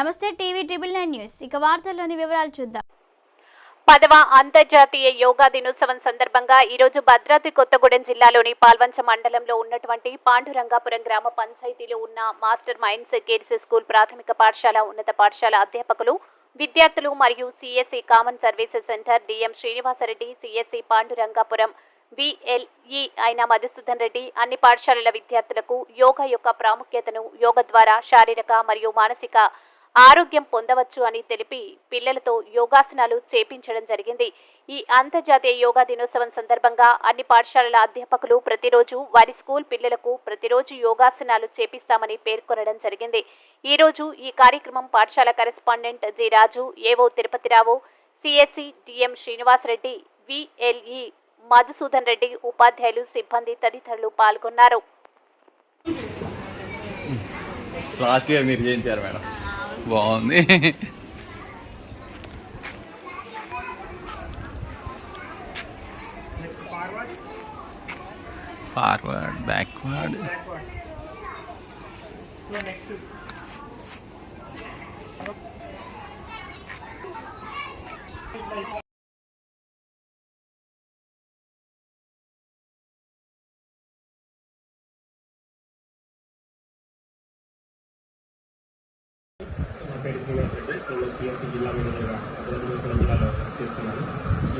నమస్తే TV triple nine news. ఇక వార్తల్లోని వివరాలు చూద్దాం. పదవ అంతర్జాతీయ యోగా దినోత్సవం సందర్భంగా ఈరోజు భద్రాద్రి కొత్తగూడెం జిల్లాలోని పాల్వంచ మండలంలో ఉన్నటువంటి పాండురంగాపురం గ్రామ పంచాయతీలో ఉన్న మాస్టర్ మైండ్స్ కిడ్స్ స్కూల్ ప్రాథమిక పాఠశాల ఉన్నత పాఠశాల అధ్యాపకులు విద్యార్థులు మరియు CSC common services centre DM Srinivasa Reddy CSC Pandurangapuram VLE అయిన మధుసూదన్ రెడ్డి అన్ని పాఠశాలల విద్యార్థులకు యోగా యొక్క ప్రాముఖ్యతను యోగ ద్వారా శారీరక మరియు మానసిక ఆరోగ్యం పొందవచ్చు అని తెలిపి పిల్లలతో యోగాసనాలు చేపించడం జరిగింది. ఈ అంతర్జాతీయ యోగా దినోత్సవం సందర్భంగా అన్ని పాఠశాలల అధ్యాపకులు ప్రతిరోజు వారి స్కూల్ పిల్లలకు ప్రతిరోజు యోగాసనాలు చేపిస్తామని పేర్కొనడం జరిగింది. ఈ రోజు ఈ కార్యక్రమం పాఠశాల correspondent G Raju AO Tirupati Rao CSC DM Srinivasa Reddy VLE Madhusudan Reddy ఉపాధ్యాయులు సిబ్బంది తదితరులు పాల్గొన్నారు. లాస్ట్ ఇయర్ మీరు చేయించారు మేడం. బాగుంది. ఫార్వర్డ్ బ్యాక్వర్డ్ నా పేరు శ్రీనివాస్ రెడ్డి నేను సిఎస్సి జిల్లా మేనేజర్గా అభివృద్ధి జిల్లాలో చేస్తున్నాను.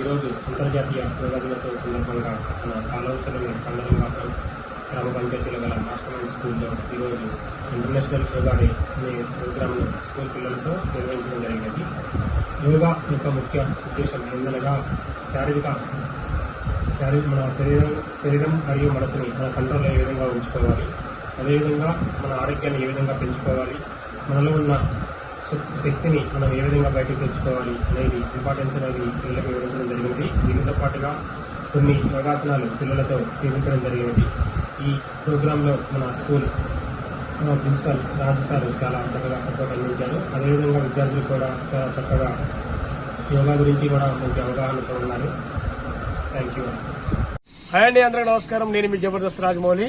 ఈరోజు అంతర్జాతీయ యోగా దినోత్సవం సందర్భంగా మన ఆలోచనలు కండలంగా గ్రామ పంచాయతీలో గల మాస్టర్ మైండ్ స్కూల్లో ఈరోజు ఇంటర్నేషనల్ యోగా డే అనే ప్రోగ్రామ్ను స్కూల్ పిల్లలతో నిర్వహించడం జరిగినది. యోగా యొక్క ముఖ్య ఉద్దేశం ఏందనగా శారీరక శారీ మన శరీరం శరీరం మరియు మనసుని మన కంట్రోల్లో ఏ విధంగా ఉంచుకోవాలి? అదేవిధంగా మన ఆరోగ్యాన్ని ఏ విధంగా పెంచుకోవాలి? మనలో ఉన్న శక్తిని మనం ఏ విధంగా బయటకు తెచ్చుకోవాలి అనేది ఇంపార్టెన్స్ అనేది పిల్లలకు వివరించడం జరిగింది దీనితో పాటుగా కొన్ని యోగాసనాలు పిల్లలతో చూపించడం జరిగినది. ఈ ప్రోగ్రాంలో మన స్కూల్ ప్రిన్సిపల్ రాజు సార్ చాలా చక్కగా సపోర్ట్ అందించారు. అదేవిధంగా విద్యార్థులు కూడా చాలా చక్కగా యోగా గురించి కూడా మంచి అవగాహనతో ఉన్నారు. థ్యాంక్ యూ హాయ్ అండి అందరికీ నమస్కారం. నేను మీ జబర్దస్త్ రాజమౌళి.